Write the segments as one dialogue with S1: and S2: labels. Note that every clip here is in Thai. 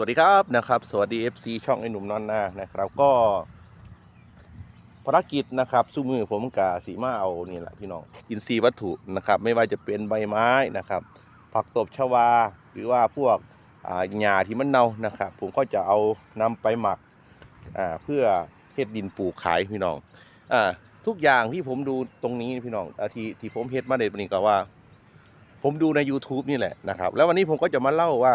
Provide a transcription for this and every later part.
S1: วัสดีครับนะครับสวัสดี FC ช่องไอ้หนุ่มนอนนานะครับก็ภารกิจนะครับสู้มือผมกับสีมาเอานี่แหละพี่น้องอินทรีย์วัตถุนะครับไม่ว่าจะเป็นใบไม้นะครับ ผักตบชวา หรือว่าพวกหญ้าที่มันเน่านะครับ ผมก็จะเอานำไปหมักเพื่อเฮ็ดดินปลูกขายพี่น้องอทุกอย่างที่ผมดูตรงนี้พี่น้องอาที่ที่ผมเฮ็ดมาในวันนี้ก็ว่า ผมดูใน YouTube นี่แหละนะครับ แล้ววันนี้ผมก็จะมาเล่าว่า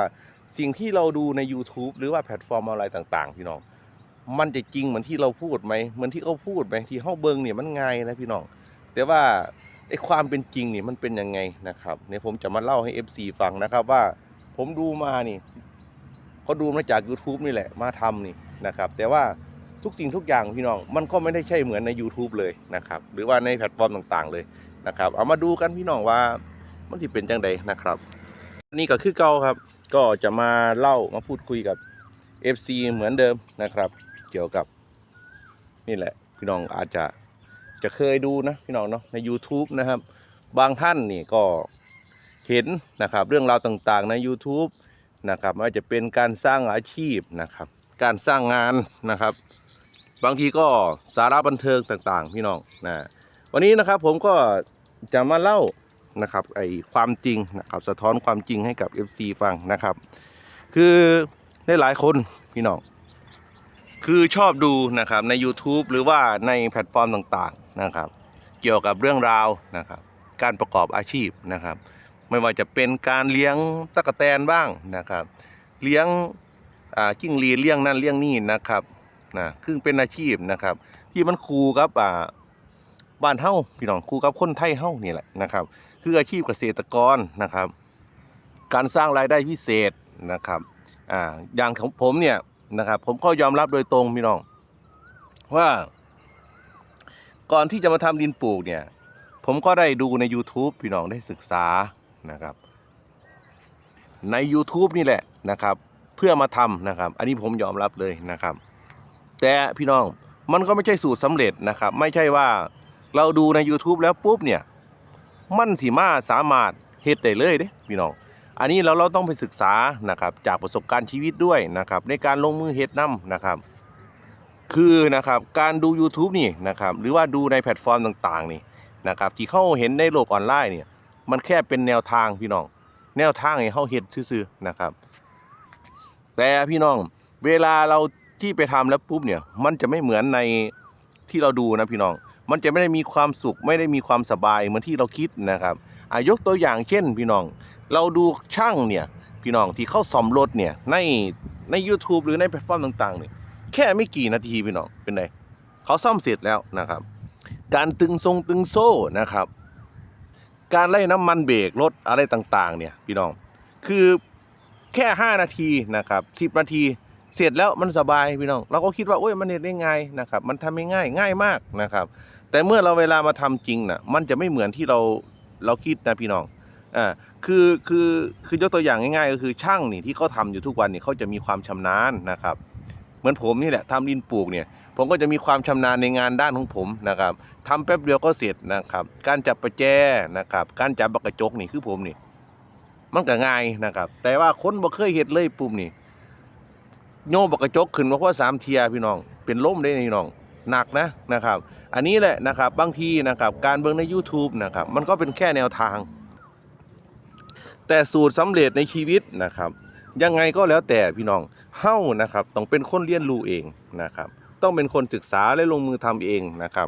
S1: สิ่งที่เราดูใน YouTube หรือว่าแพลตฟอร์มอะไรต่าง ๆ พี่น้อง มันจะจริงเหมือนที่เราพูดไหมเหมือนที่เขาพูดไหมที่เฮาเบิงเนี่ยมันไงนะพี่น้อง แต่ว่าไอ้ความเป็นจริงนี่มันเป็นยังไงนะครับเนี่ยผมจะมาเล่าให้ FC ฟังนะครับว่าผมดูมานี่เขาดูมาจาก YouTube นี่แหละมาทำนี่นะครับ แต่ว่าทุกสิ่งทุกอย่างพี่น้อง มันก็ไม่ได้ใช่เหมือนใน YouTube เลยนะครับ หรือว่าในแพลตฟอร์มต่างๆ เลยนะครับ เอามาดูกันพี่น้องว่ามันสิเป็นจังใดนะครับ นี่ก็คือเก่าครับ ก็จะมาเล่ามาพูดคุยกับ FC เหมือนเดิมนะครับ เกี่ยวกับนี่แหละ พี่น้องอาจจะจะเคยดูนะพี่น้องเนาะใน YouTube นะครับ บางท่านนี่ก็เห็นนะครับเรื่องราวต่างๆใน YouTube นะครับไม่ว่าจะเป็นการสร้างอาชีพนะครับ การสร้างงานนะครับ บางทีก็สาระบันเทิงต่างๆ พี่น้องนะวันนี้นะครับผมก็จะมาเล่า นะครับไอความจริงนะครับสะท้อนความจริงให้กับ FC ฟังนะครับ คือได้หลายคนพี่น้องคือชอบดูนะครับใน YouTube หรือว่าในแพลตฟอร์มต่างๆนะครับ เกี่ยวกับเรื่องราวนะครับ การประกอบอาชีพนะครับ ไม่ว่าจะเป็นการเลี้ยงตะกแตนบ้างนะครับ เลี้ยงอ่าจิ้งหรีเลี้ยงนั่นเลี้ยงนี่นะครับนะคือเป็นอาชีพนะครับ ที่มันคูกับอ่าบ้านเฮ้าพี่น้องคูกับคนไทยเฮ้านี่แหละนะครับ คืออาชีพเกษตรกรนะครับ การสร้างรายได้พิเศษนะครับอ่าอย่างของผมเนี่ยนะครับผมก็ยอมรับโดยตรงพี่น้อง ว่า ก่อนที่จะมาทำดินปลูกเนี่ย ผมก็ได้ดูใน YouTube พี่น้องได้ศึกษานะครับ ใน YouTube นี่แหละนะครับ เพื่อมาทำนะครับ อันนี้ผมยอมรับเลยนะครับ แต่พี่น้องมันก็ไม่ใช่สูตรสำเร็จนะครับ ไม่ใช่ว่าเราดูใน YouTube แล้วปุ๊บเนี่ย มันสิมาสามารถเฮ็ดได้เลยเด้พี่น้อง อันนี้เราเราต้องไปศึกษานะครับจากประสบการณ์ชีวิตด้วยนะครับในการลงมือเฮ็ดนํนะครับ คือนะครับการดู YouTube นี่นะครับหรือว่าดูในแพลตฟอร์มต่างๆนี่นะครับที่เข้าเห็นในโลกออนไลน์เนี่ยมันแค่เป็นแนวทางพี่น้อง แนวทางให้เขาเฮ็ดซื่อๆนะครับ แต่พี่น้องเวลาเราที่ไปทำแล้วปุ๊บเนี่ย มันจะไม่เหมือนในที่เราดูนะพี่น้อง มันจะไม่ได้มีความสุขไม่ได้มีความสบายเหมือนที่เราคิดนะครับอายกตัวอย่างเช่นพี่น้อง เราดูช่างเนี่ยพี่น้องที่เข้าซ่อมรถเนี่ยในใน YouTube หรือในแพลตฟอร์มต่างๆเนี่ยแค่ไม่กี่นาทีพี่น้องเป็นไงเขาซ่อมเสร็จแล้วนะครับ การตึงทรงตึงโซ่นะครับ การไล่น้ำมันเบรกรถอะไรต่างๆ เนี่ยพี่น้องคือแค่ 5 นาทีนะครับ10นาทีเสร็จแล้วมันสบายพี่น้อง เราก็คิดว่าโอ้ยมันเห็นได้ไงนะครับ มันทำไม่ง่ายง่ายมากนะครับ แต่เมื่อเราเวลามาทำจริงน่ะมันจะไม่เหมือนที่เราเราคิดนะพี่น้องอ่าคือคือคือยกตัวอย่างง่ายๆ ก็คือช่างนี่ที่เขาทำอยู่ทุกวันนี่เขาจะมีความชำนาญนะครับ เหมือนผมนี่แหละทำดินปลูกเนี่ย ผมก็จะมีความชำนาญในงานด้านของผมนะครับทำแป๊บเดียวก็เสร็จนะครับ การจับประแจนะครับ การจับบักกระจกนี่คือผมนี่ มันก็ง่ายนะครับ แต่ว่าคนบ่เคยเฮ็ดเลยปุ่มนี่โยบักกระจกขึ้นมาเพราะสามเทียพี่น้อง เป็นล้มได้พี่น้อง หนักนะนะครับ อันนี้แหละนะครับบางทีนะครับการเบิ่งใน YouTube นะครับมันก็เป็นแค่แนวทาง แต่สูตรสำเร็จในชีวิตนะครับ ยังไงก็แล้วแต่พี่น้องเฮ้านะครับต้องเป็นคนเรียนรู้เองนะครับ ต้องเป็นคนศึกษาและลงมือทำเองนะครับ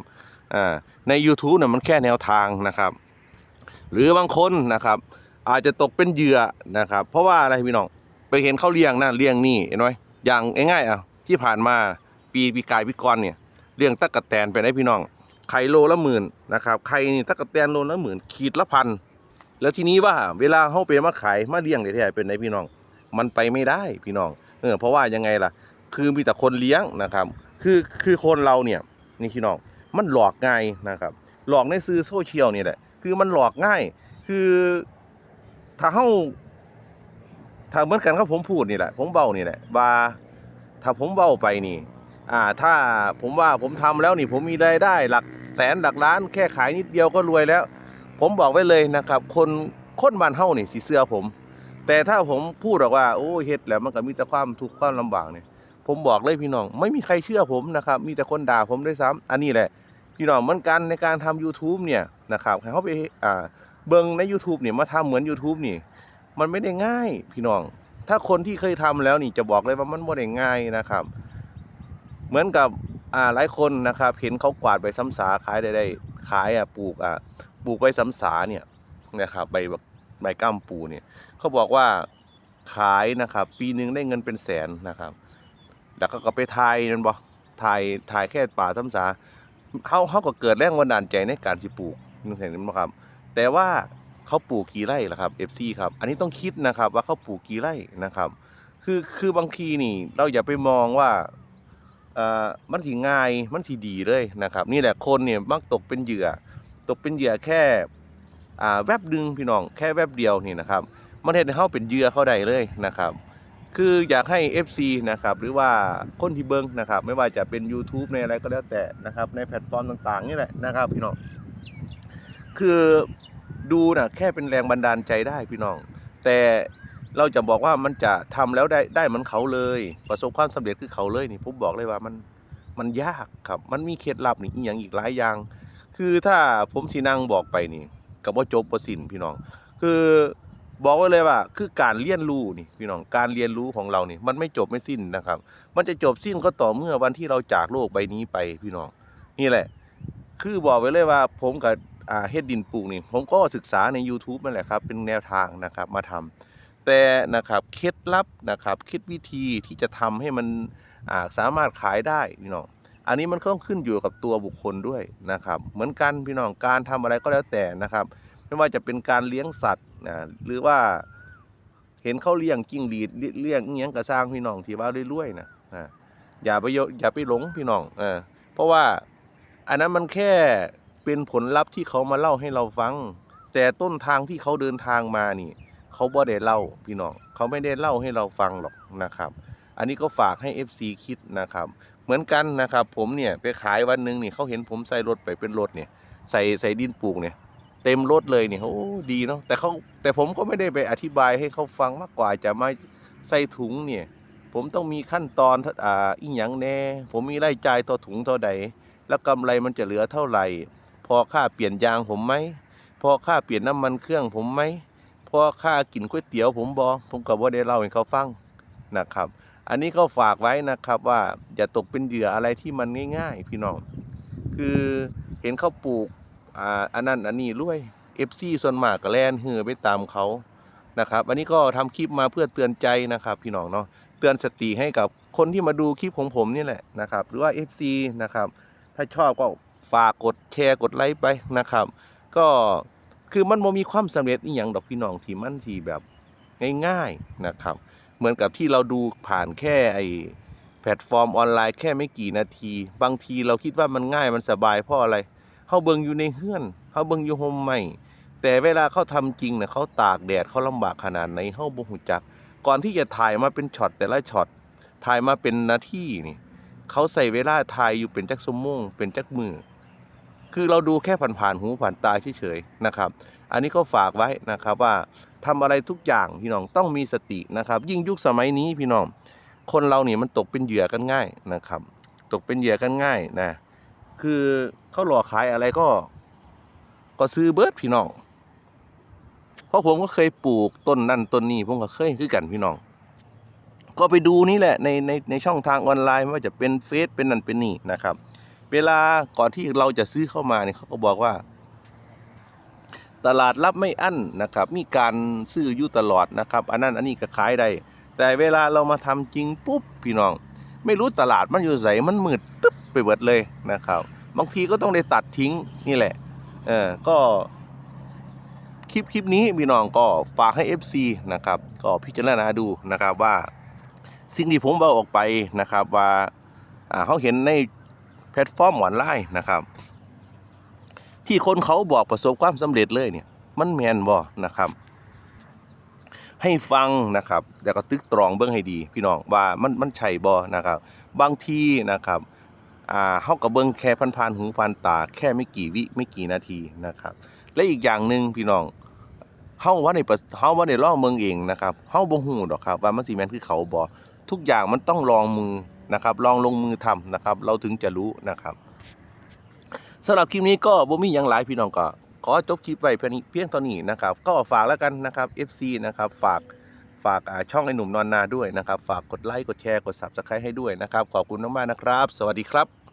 S1: ใน YouTube น่ะมันแค่แนวทางนะครับ หรือบางคนนะครับอาจจะตกเป็นเหยื่อนะครับ เพราะว่าอะไรพี่น้องไปเห็นเขาเลี้ยงนั่นเลี้ยงนี่เห็นไหมอย่างง่ายๆอะที่ผ่านมาปีปีกายปีก่อนเนี่ย เลี้ยงตั๊กแตนไปได้พี่น้อง ไข่โลละหมื่นนะครับไข่นี่ตั๊กแตนโลละหมื่นขีดละพันแล้วทีนี้ว่าเวลาเขาไปมาขายมาเลี้ยงได้แท้ๆเป็นไงพี่น้อง มันไปไม่ได้พี่น้องเออเพราะว่ายังไงล่ะ คือมีแต่คนเลี้ยงนะครับ คือคือคนเราเนี่ยนี่พี่น้องมันหลอกง่ายนะครับ หลอกในซื้อโซเชียลนี่แหละคือมันหลอกง่าย คือถ้าเฮาถ้าเหมือนกันกับผมพูดนี่แหละ ผมเบานี่แหละว่าถ้าผมเบาไปนี่ อ่าถ้าผมว่าผมทำแล้วนี่ผมมีรายได้หลักแสนหลักล้าน แค่ขายนิดเดียวก็รวยแล้ว ผมบอกไว้เลยนะครับ คนคนบ้านเฮ้านี่สิเสื้อผม แต่ถ้าผมพูดหรอกว่าโอ้เฮ็ดแล้วมันก็มีแต่ความทุกข์ความลำบากเนี่ยผมบอกเลยพี่น้อง ไม่มีใครเชื่อผมนะครับ มีแต่คนด่าผมด้วยซ้ำอันนี้แหละ พี่น้องเหมือนกันในการทำ YouTube เนี่ยนะครับให้เขาไปอ่าเบิ่งใน YouTube เนี่ยมาทำเหมือน YouTube นี่ มันไม่ได้ง่ายพี่น้อง ถ้าคนที่เคยทำแล้วนี่จะบอกเลยว่ามันไม่ได้ง่ายนะครับ เหมือนกับอ่าหลายคนนะครับเห็นเขากวาดใบซ้ำสาขายได้ได้ขายอะปลูกอะปลูกใบซ้ำสาเนี่ยนะครับใบแบบใบก้ามปูเนี่ยเขาบอกว่าขายนะครับปีหนึ่งได้เงินเป็นแสนนะครับแล้วก็ก็ไปถ่ายนั่นบ่ถ่ายถ่ายแค่ป่าซ้ำสาเฮาเฮาก็เกิดแรงบันดาลใจในการสิปลูกนึกเห็นบ่ครับ แต่ว่าเขาปลูกกี่ไร่ล่ะครับ FC ครับ อันนี้ต้องคิดนะครับว่าเขาปลูกกี่ไร่นะครับ คือคือบางทีนี่เราอย่าไปมองว่า มันสิง่ายมันสิดีเลยนะครับ นี่แหละคนเนี่ยมักตกเป็นเหยื่อ ตกเป็นเหยื่อแค่แวบดึงพี่น้องแค่แวบเดียวนี่นะครับ มันเห็นให้าเป็นเหยื่อเขาได้เลยนะครับ คืออยากให้ FC นะครับหรือว่าคนที่เบิ้งนะครับ ไม่ว่าจะเป็น YouTube ในอะไรก็แล้วแต่นะครับ ในแพลตฟอร์มต่างๆนี่แหละนะครับพี่น้องคือดูนะแค่เป็นแรงบันดาลใจได้พี่น้อง แต่ เราจะบอกว่ามันจะทำแล้วได้ได้เหมือนเขาเลย ประสบความสำเร็จคือเขาเลยนี่ผมบอกเลยว่ามันมันยากครับ มันมีเคล็ดลับนี่อย่างอีกหลายอย่าง คือถ้าผมสีนั่งบอกไปนี่กับว่าจบประสินพี่น้อง คือบอกไว้เลยว่า คือการเรียนรู้นี่พี่น้องการเรียนรู้ของเรานี่มันไม่จบไม่สิ้นนะครับ มันจะจบสิ้นก็ต่อเมื่อวันที่เราจากโลกใบนี้ไปพี่น้อง นี่แหละ คือบอกไว้เลยว่า ผมกับเฮ็ดดินปลูกนี่ ผมก็ศึกษาใน YouTube นั่นแหละครับ เป็นแนวทางนะครับ มาทำ แต่นะครับเคล็ดลับนะครับเคล็ดวิธีที่จะทำให้มันาสามารถขายได้พี่น้องอันนี้มันก็ต้องขึ้นอยู่กับตัวบุคคลด้วยนะครับ เหมือนกันพี่น้องการทำอะไรก็แล้วแต่นะครับ ไม่ว่าจะเป็นการเลี้ยงสัตว์นะหรือว่าเห็นเขาเลี้ยงกิ้งหรีดเลี้ยงเงี้ยงกระสร้างพี่น้องที่ว่าเรื่อยๆนะอ่าอย่าไปโยอย่าไปหลงพี่น้องเออเพราะว่าอันนั้นมันแค่เป็นผลลัพธ์ที่เขามาเล่าให้เราฟัง แต่ต้นทางที่เขาเดินทางมานี่ เขาบ่ได้เล่าพี่น้องเขาไม่ได้เล่าให้เราฟังหรอกนะครับ อันนี้ก็ฝากให้ FC คิดนะครับ เหมือนกันนะครับ ผมเนี่ยไปขายวันหนึ่งนี่เขาเห็นผมใส่รถไปเป็นรถเนี่ย ใส่ใส่ดินปลูกเนี่ยเต็มรถเลยเนี่ยโอ้ดีเนาะแต่เขาแต่ผมก็ไม่ได้ไปอธิบายให้เขาฟังมากกว่าจะมาใส่ถุงเนี่ย ผมต้องมีขั้นตอนอ่าอีหยังแน่ ผมมีรายจ่ายต่อถุงเท่าใด แล้วกำไรมันจะเหลือเท่าไหร่ พอค่าเปลี่ยนยางผมไหมพอค่าเปลี่ยนน้ำมันเครื่องผมไหม พอค่ากินก๋วยเตี๋ยวผมบอผมก็บ่ได้เล่าให้เขาฟังนะครับ อันนี้ก็ฝากไว้นะครับว่าอย่าตกเป็นเหยื่ออะไรที่มันง่าย ๆ พี่น้อง คือเห็นเขาปลูกอ่าอันนั้นอันนี้รวย FC ส่วนมากก็แลนเหือไปตามเขานะครับ อันนี้ก็ทำคลิปมาเพื่อเตือนใจนะครับพี่น้องเนาะเตือนสติให้กับคนที่มาดูคลิปของผมนี่แหละนะครับ หรือว่า FC นะครับ ถ้าชอบก็ฝากกดแชร์กดไลค์ไปนะครับ ก็ คือมันบ่มีความสำเร็จอีหยังดอกพี่น้องที่มันสิแบบง่ายๆนะครับ เหมือนกับที่เราดูผ่านแค่ไอแพลตฟอร์มออนไลน์แค่ไม่กี่นาที บางทีเราคิดว่ามันง่ายมันสบายเพราะอะไรเฮาเบิงอยู่ในเฮือนเฮาเบิงอยู่โฮมใหม่แต่เวลาเขาทำจริงเนี่ยเขาตากแดดเขาลำบากขนาดไหนเฮาบ่ฮู้จัก ก่อนที่จะถ่ายมาเป็นช็อตแต่ละช็อตถ่ายมาเป็นนาทีนี่เขาใส่เวลาถ่ายอยู่เป็นจักชั่วโมงเป็นจักมือ คือเราดูแค่ผ่านๆหูผ่านตาเฉยๆนะครับ อันนี้ก็ฝากไว้นะครับว่าทำอะไรทุกอย่างพี่น้องต้องมีสตินะครับ ยิ่งยุคสมัยนี้พี่น้อง คนเราเนี่ยมันตกเป็นเหยื่อกันง่ายนะครับ ตกเป็นเหยื่อกันง่ายนะคือเขาหลอกขายอะไรก็ ก็ซื้อเบิร์ดพี่น้องเพราะผมก็เคยปลูกต้นนั่นต้นนี้ผมก็เคยคือกันพี่น้อง ก็ไปดูนี่แหละในในในช่องทางออนไลน์ไม่ว่าจะเป็นเฟซเป็นนั่นเป็นนี่นะครับ เวลาก่อนที่เราจะซื้อเข้ามาเนี่ยเขาก็บอกว่า ตลาดรับไม่อั้นนะครับ มีการซื้ออยู่ตลอดนะครับ อันนั้นอันนี้ก็ขายได้แต่เวลาเรามาทำจริงปุ๊บพี่น้อง ไม่รู้ตลาดมันอยู่ไหนมันมืดตึ๊บไปเบิดเลยนะครับ บางทีก็ต้องได้ตัดทิ้งนี่แหละเออก็คลิปคลิปนี้พี่น้องก็ฝากให้ FC นะครับก็พิจารณาดูนะครับว่าสิ่งที่ผมเอาออกไปนะครับว่าเขาเห็นใน พลตฟอร์มออนไลน์นะครับ ที่คนเขาบอกประสบความสำเร็จเลยเนี่ยมันแมนบ่นะครับ ให้ฟังนะครับแล้วก็ตึกตรองเบื้องให้ดี พี่น้องว่ามันมันใช่บ่นะครับ บางทีนะครับอ่าเฮากับเบิ่งแค่พันๆหูพันตา แค่ไม่กี่วิไม่กี่นาทีนะครับ และอีกอย่างหนึ่งพี่น้องเฮาว่าในประเฮาว่าในลองเมืองเองนะครับเฮาบ่ฮู้ดอกครับว่ามันสิแมนคือเขาบ่ทุกอย่างมันต้องลองมือ นะครับ ลองลงมือทำนะครับ เราถึงจะรู้นะครับสำหรับคลิปนี้ก็บ่มีอยังหลายพี่น้องก็ขอจบคลิปไว้เพียงเพียงเท่านี้นะครับ ก็ฝากแล้วกันนะครับ FC นะครับ ฝากฝากช่องไอ้หนุ่มนอนนาด้วยนะครับ ฝากกดไลค์กดแชร์กด Subscribe ให้ด้วยนะครับ ขอบคุณมากๆนะครับ สวัสดีครับ